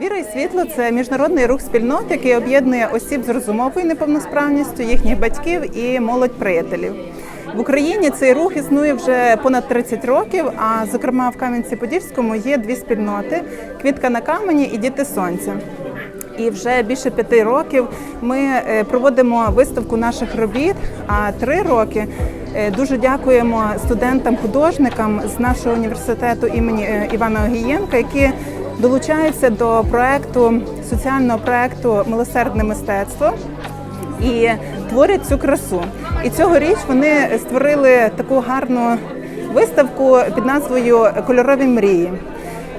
Віра і світло це міжнародний рух спільнот, який об'єднує осіб з розумовою неповносправністю, їхніх батьків і молодь приятелів. В Україні цей рух існує вже понад 30 років. А зокрема, в Кам'янці-Подільському є дві спільноти: Квітка на камені і Діти Сонця. І вже більше п'яти років ми е, проводимо виставку наших робіт. А три роки е, дуже дякуємо студентам-художникам з нашого університету імені е, Івана Огієнка, які долучаються до проекту соціального проекту Милосердне мистецтво і творять цю красу. І цьогоріч вони створили таку гарну виставку під назвою Кольорові мрії.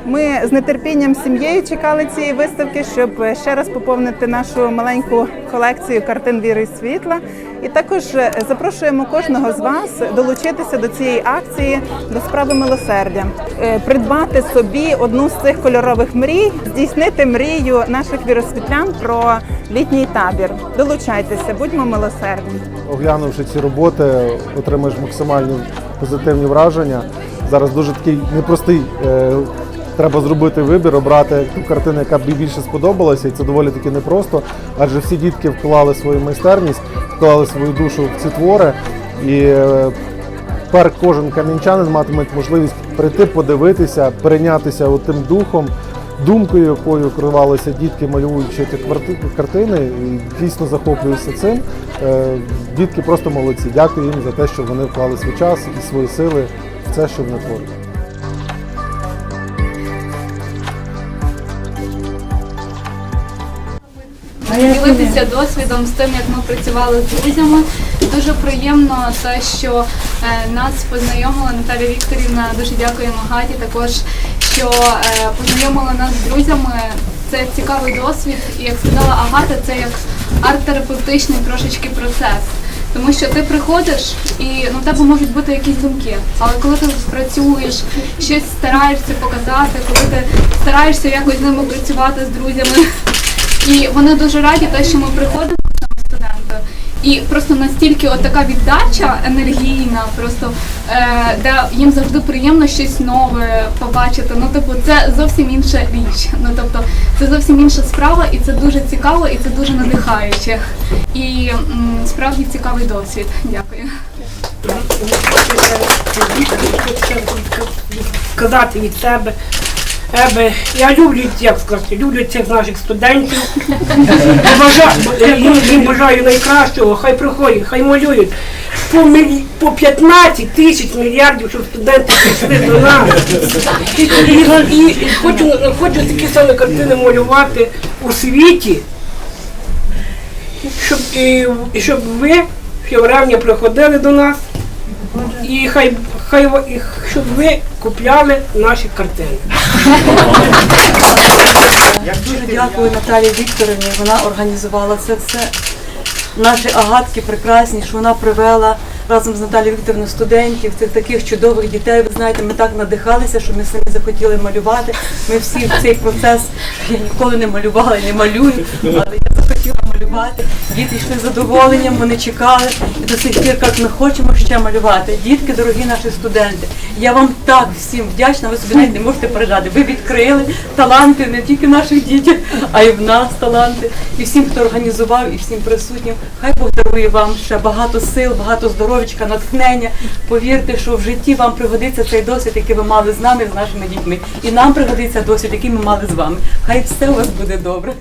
Ми з нетерпінням сім'єю чекали цієї виставки, щоб ще раз поповнити нашу маленьку колекцію картин віри і світла. І також запрошуємо кожного з вас долучитися до цієї акції до справи милосердя, Е, придбати собі одну з цих кольорових мрій, здійснити мрію наших віросвітлян про літній табір. Долучайтеся, будьмо милосердні. Оглянувши ці роботи, отримаєш максимальні позитивні враження. Зараз дуже такий непростий. Треба зробити вибір, обрати ту картину, яка б більше сподобалася, і це доволі таки непросто, адже всі дітки вклали свою майстерність, вклали свою душу в ці твори. І е, тепер кожен кам'янчанин матиме можливість прийти, подивитися, перейнятися тим духом, думкою, якою керувалися дітки, малюючи ці картини, і дійсно захоплююся цим. Е, Дітки просто молодці. Дякую їм за те, що вони вклали свій час і свої сили в це, що вони творять. Ділитися досвідом з тим, як ми працювали з друзями. Дуже приємно те, що е, нас познайомила Наталя Вікторівна. Дуже дякуємо Гаті також, що е, познайомила нас з друзями. Це цікавий досвід, і як сказала Агата, це як арт-терапевтичний трошечки процес. Тому що ти приходиш і ну, в тебе можуть бути якісь думки. Але коли ти працюєш, щось стараєшся показати, коли ти стараєшся якось з ними працювати з друзями, і вони дуже раді, те, що ми приходимо саме студенти. І просто настільки от така віддача енергійна, просто е, де їм завжди приємно щось нове побачити. Ну, типу, це зовсім інша річ. Ну тобто, це зовсім інша справа, і це дуже цікаво, і це дуже надихаюче. І м, справді цікавий досвід. Дякую. сказати від себе. Я люблю, як сказати, люблю цих наших студентів. Бажаю, їм, їм бажаю найкращого, хай приходять, хай малюють. По, міль- по 15 тисяч мільярдів, щоб студенти прийшли до нас. І, і, і, і хочу, хочу такі самі картини малювати у світі, щоб, і, щоб ви, фігуревні, приходили до нас. І хай, хай і щоб ви купляли наші картини. Дуже дякую Наталії Вікторівні. Вона організувала це все. Наші агатки прекрасні, що вона привела разом з Наталією Вікторівною студентів, цих таких чудових дітей. Ви знаєте, ми так надихалися, що ми самі захотіли малювати. Ми всі в цей процес я ніколи не малювала не малюю, але я малювати. Діти йшли з задоволенням, вони чекали і до сих пір, як ми хочемо ще малювати. Дітки, дорогі наші студенти, я вам так всім вдячна. Ви собі навіть не можете передати. Ви відкрили таланти не тільки в наших дітях, а й в нас таланти. І всім, хто організував, і всім присутнім. Хай Бог дарує вам ще багато сил, багато здоров'ячка, натхнення. Повірте, що в житті вам пригодиться цей досвід, який ви мали з нами, з нашими дітьми. І нам пригодиться досвід, який ми мали з вами. Хай все у вас буде добре.